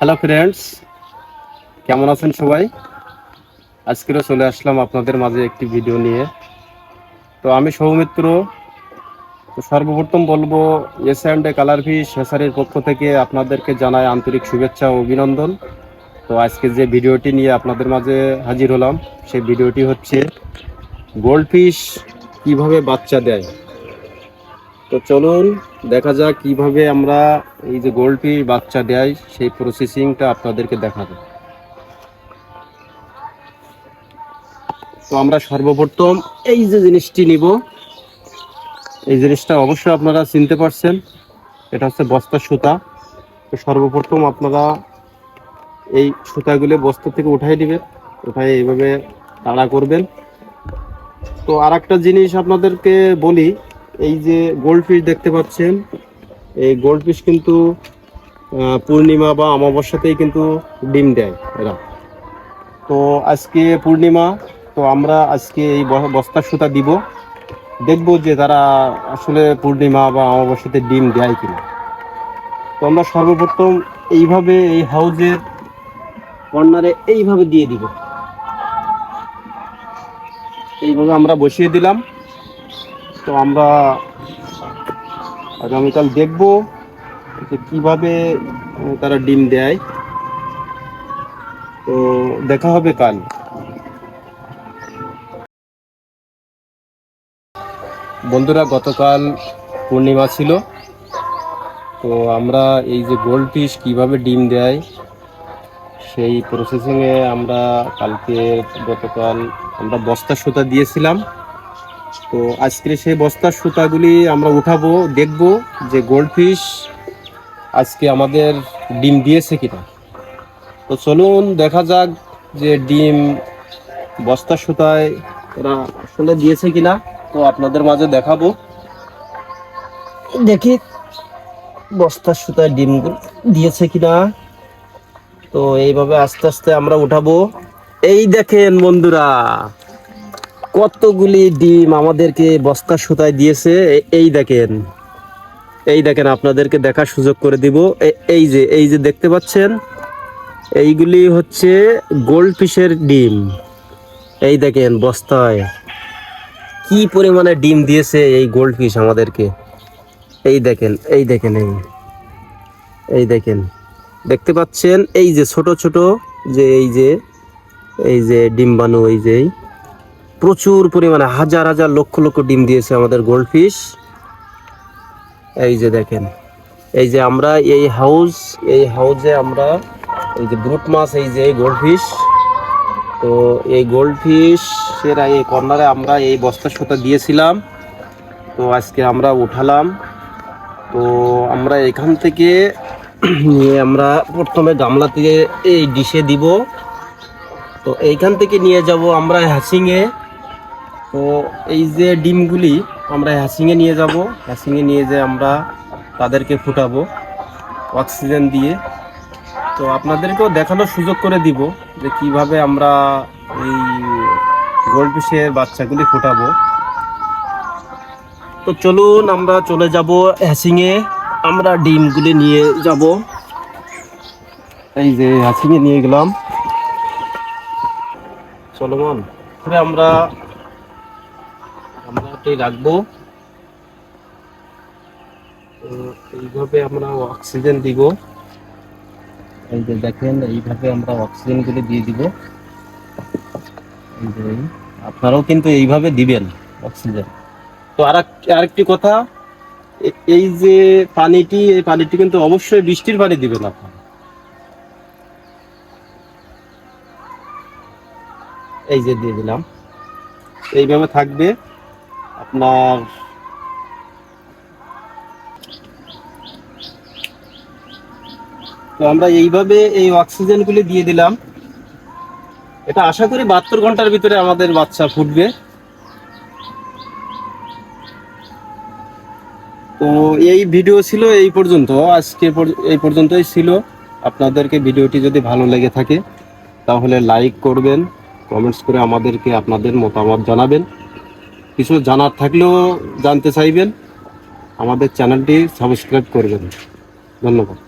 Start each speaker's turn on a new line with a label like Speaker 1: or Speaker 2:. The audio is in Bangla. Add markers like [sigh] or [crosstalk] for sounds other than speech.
Speaker 1: হ্যালো ফ্রেন্ডস কেমন আছেন সবাই? আজকেরও চলে আসলাম আপনাদের মাঝে একটি ভিডিও নিয়ে। তো আমি সৌমিত্র। তো সর্বপ্রথম বলব এস অ্যান্ড কালার ফিশ হেসারির পক্ষ থেকে আপনাদেরকে জানাই আন্তরিক শুভেচ্ছা ও অভিনন্দন। তো আজকে যে ভিডিওটি নিয়ে আপনাদের মাঝে হাজির হলাম, সেই ভিডিওটি হচ্ছে গোল্ড ফিশ কীভাবে বাচ্চা দেয়? তো চলুন, দেখা যাক কীভাবে আমরা এই যে গোল্ডটি বাচ্চা দেয়, সেই প্রসেসিংটা আপনাদেরকে দেখাবো। তো আমরা সর্বপ্রথম এই যে জিনিসটি নিব। এই জিনিসটা অবশ্যই আপনারা চিনতে পারছেন। এটা হচ্ছে বস্তার সুতা। তো সর্বপ্রথম আপনারা এই সুতাগুলো বস্তা থেকে উঠাই দিবেন উঠাই এইভাবে তাড়া করবেন। তো আর একটা জিনিস আপনাদেরকে বলি এই যে গোল্ড ফিশ দেখতে পাচ্ছেন, এই গোল্ড ফিশ কিন্তু পূর্ণিমা বা অমাবস্যাতেই কিন্তু ডিম দেয় এরা। তো আজকে পূর্ণিমা, তো আমরা আজকে এই ব- বস্তার সুতা দিব। দেখব যে তারা আসলে পূর্ণিমা বা অমাবস্যাতে ডিম দেয় কিনা। তো আমরা সর্বপ্রথম এইভাবে এই হাউজের কর্নারে এইভাবে দিয়ে দিব। এইভাবে আমরা বসিয়ে দিলাম। তো আমরা আগামীকাল দেখব যে কীভাবে তারা ডিম দেয়। তো দেখা হবে কাল। বন্ধুরা, গতকাল পূর্ণিমা ছিল। তো আমরা এই যে গোল্ড ফিশ কীভাবে ডিম দেয়, সেই প্রসেসিংয়ে আমরা কালকে গতকাল আমরা বস্তা সুতা দিয়েছিলাম। তো আজকে সেই বস্তার সুতাগুলি আমরা উঠাবো, দেখব যে গোল্ড ফিশ আজকে আমাদের ডিম দিয়েছে কিনা। তো চলুন দেখা যাক যে ডিম বস্তার সুতায় ওরা আসলে দিয়েছে কিনা। তো আপনাদের মাঝে দেখাবো। দেখি বস্তার সুতায় ডিম দিয়েছে কিনা। তো এইভাবে আস্তে আস্তে আমরা উঠাবো। এই দেখেন বন্ধুরা কতগুলি ডিম আমাদেরকে বস্তা সুতায় দিয়েছে? এই দেখেন। এই দেখেন, আপনাদেরকে দেখার সুযোগ করে দিব। এই যে এই যে দেখতে পাচ্ছেন, এইগুলি হচ্ছে গোল্ড ফিশের ডিম। এই দেখেন, বস্তায়। কি পরিমাণে ডিম দিয়েছে এই গোল্ড ফিশ আমাদেরকে? এই দেখেন এই দেখেন, এই। এই দেখেন, দেখতে পাচ্ছেন? এই যে ছোট ছোট যে, এই যে এই যে ডিম্বাণু এই যে প্রচুর পরিমাণে হাজার হাজার লক্ষ লক্ষ ডিম দিয়েছে আমাদের গোল্ড ফিশ এই যে দেখেন, এই যে আমরা এই হাউস, এই হাউসে আমরা এই যে ব্রুট মাছ, এই যে গোল্ড ফিশ তো এই গোল্ড ফিশের এই কর্নারে আমরা এই বস্তার সুতা দিয়েছিলাম। তো আজকে আমরা উঠালাম। তো আমরা এখান থেকে [clears throat] নিয়ে আমরা প্রথমে গামলা থেকে এই ডিশে দিব। তো এইখান থেকে নিয়ে যাব আমরা হ্যাসিংয়ে। তো এই যে ডিমগুলি আমরা হ্যাসিংয়ে নিয়ে যাব। হ্যাসিংয়ে নিয়ে যেয়ে আমরা তাদেরকে ফুটাবো অক্সিজেন দিয়ে। তো আপনাদেরকেও দেখানোর সুযোগ করে দিব যে কীভাবে আমরা এই গোল্ড ফিশের বাচ্চাগুলি ফুটাবো। তো চলুন আমরা চলে যাব হ্যাসিংয়ে। আমরা ডিমগুলি নিয়ে যাব। এই যে হ্যাসিংয়ে নিয়ে গেলাম। চলমান আমরা এটাই রাখব। এইভাবে আমরা অক্সিজেন দিব। এই যে দেখেন, এইভাবে আমরা অক্সিজেনগুলো দিয়ে দিব। আপনারাও কিন্তু এইভাবে দিবেন অক্সিজেন তো আর আরেকটি কথা এই যে পানিটি, এই পানিটি কিন্তু অবশ্যই বৃষ্টির পানি দিবেন আপনারা। এই যে দিয়ে দিলাম। এইভাবে থাকবে। আপনার তো আমরা এইভাবে এই অক্সিজেনগুলি দিয়ে দিলাম। এটা আশা করি বাহাত্তর ঘণ্টার ভিতরে আমাদের বাচ্চা ফুটবে। তো এই ভিডিও ছিল এই পর্যন্ত। আজকে এই পর্যন্তই ছিল। আপনাদেরকে ভিডিওটি যদি ভালো লেগে থাকে, তাহলে লাইক করবেন, কমেন্টস করে আমাদেরকে আপনাদের মতামত জানাবেন। কিছু জানার থাকলেও জানতে চাইবেন আমাদের চ্যানেলটি সাবস্ক্রাইব করবেন ধন্যবাদ।